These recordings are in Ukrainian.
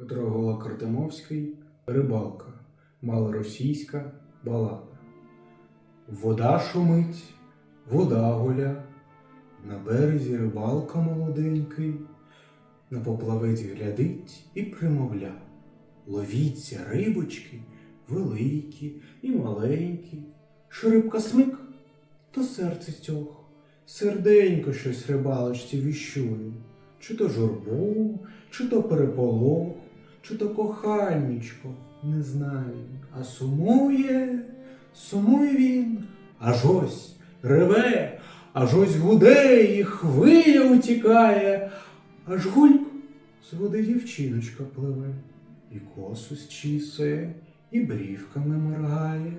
Петро Голокартемовський Рибалка. Малоросійська балада. Вода шумить, вода гуля, на березі рибалка молоденький, на поплавець глядить і примовля. Ловіться рибочки великі і маленькі. Що рибка смик, то серце цьох, серденько щось рибалочці віщує, чи то журбу, чи то переполох, чи то кохальничко, не знаю. А сумує, сумує він, аж ось реве, аж ось гуде, і хвиля утікає, аж гульк з води дівчиночка пливе, і косу зчісує, і брівками моргає.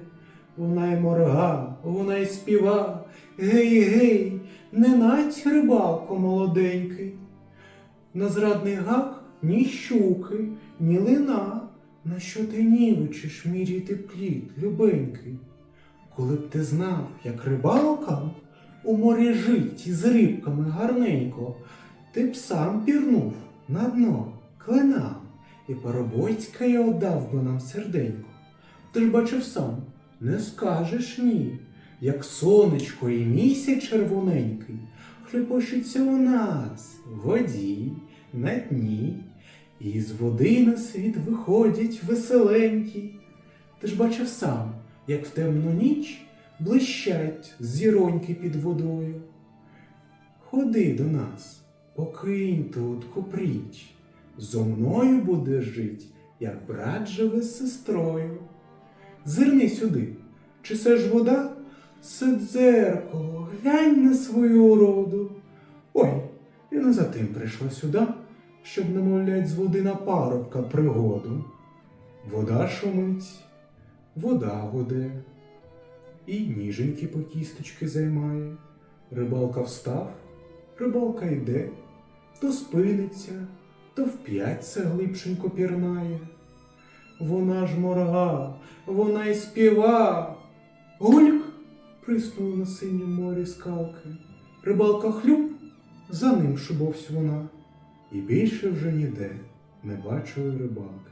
Вона й морга, вона й співа, гей, гей, не нать рибалко молоденький. На зрадний гак ні щуки, ні лина, на що ти нівичиш міряти плід, любенький. Коли б ти знав, як рибалка у морі жить із рибками гарненько, ти б сам пірнув на дно клина, і паробойцька я отдав би нам серденько. Ти ж бачив сам, не скажеш ні, як сонечко і місяць червоненький, хлюпочеться у нас в воді, на дні, і з води на світ виходять веселенькі. Ти ж бачив сам, як в темну ніч блищать зіроньки під водою. Ходи до нас, покинь тут купріч, зо мною будеш жить, як брат живе з сестрою. Зирни сюди, чи це ж вода? Це дзеркало, глянь на свою уроду. Ой, і не за тим прийшла сюди, щоб намовлять з води на парубка пригоду. Вода шумить, вода гуде, і ніженьки по кісточки займає. Рибалка встав, рибалка йде, то спиниться, то вп'ять це глибшенько пірнає. Вона ж морга, вона й співа. Гульк приснула на синьому морі скалки. Рибалка хлюп, за ним шубовсь вона, і більше вже ніде не бачили рибалки.